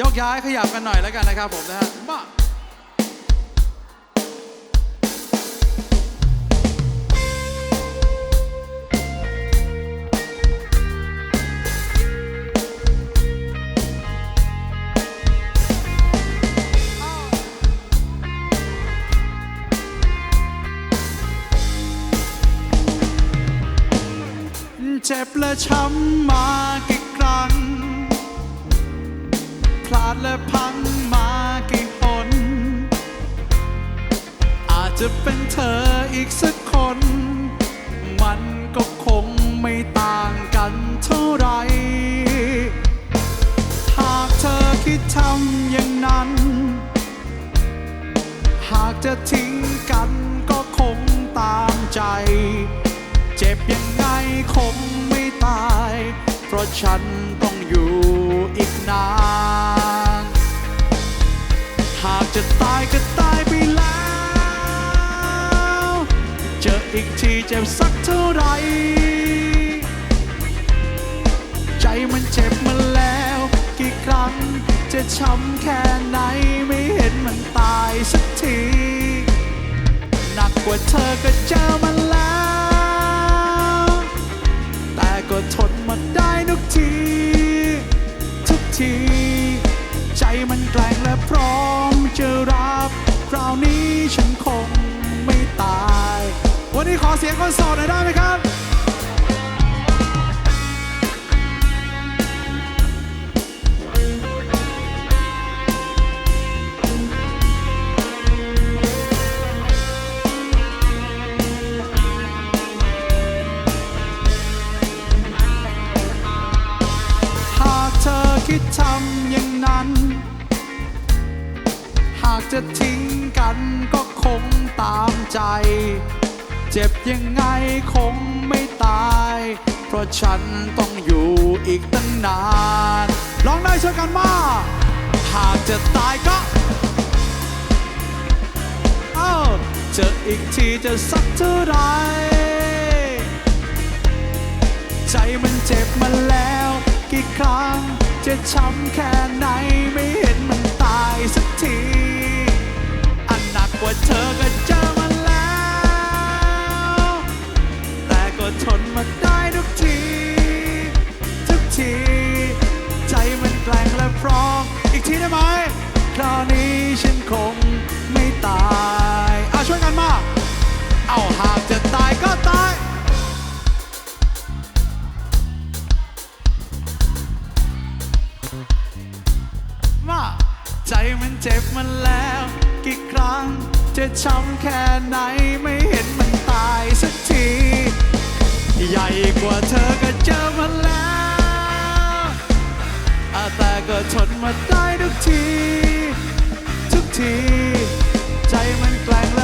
ยกย้ายขยับกันหน่อยแล้วกันนะครับผมนะฮะมาเจ็บและช้ำมากี่ ดและพังมากี่หนอาจจะเป็นเธออีกสักคน มันก็คงไม่ต่างกันเท่าไร หากเธอคิดทำอย่างนั้น หากจะทิ้งกันก็คงตามใจ เจ็บยังไงคงไม่ตาย เพราะฉันต้อง อีกทีเจ็บสักเท่าไร ใจมันเจ็บมาแล้ว กี่ครั้ง จะช้ำแค่ไหนไม่เห็นมันตายสักที หนักกว่าเธอก็เจอมาแล้ว แต่ก็ทนมาได้ทุกที ทุกที ใจมันแกล้ เสียงคนโสดหน่อยได้ไหมครับ หากเธอคิดทำอย่างนั้น หากจะทิ้งกันก็คงตามใจ เจ็บยังไงคงไม่ตาย เพราะฉันต้องอยู่อีกตั้งนานลองได้ช่วยกันมา หากจะตายก็เอ้าเจออีกทีจะสักเท่าไร ใจมันเจ็บมาแล้ว กี่ครั้งจะช้ำแค่ไหนไม่เห็นมันตายสักที อันหนักกว่าเธอก็เจอมา ทีได้ไหม คราวนี้ฉันคงไม่ตายอาช่วยกันมา เอาหากจะตายก็ตายว่าใจมันเจ็บมันแล้ว กี่ครั้งจะช้ำแค่ไหนไม่เห็นมันตายสักที ใหญ่กว่าเธอก็เจอมาแล้วอะแต่ก็ทนมาได้ ที ใจมันแกล้งแล้ว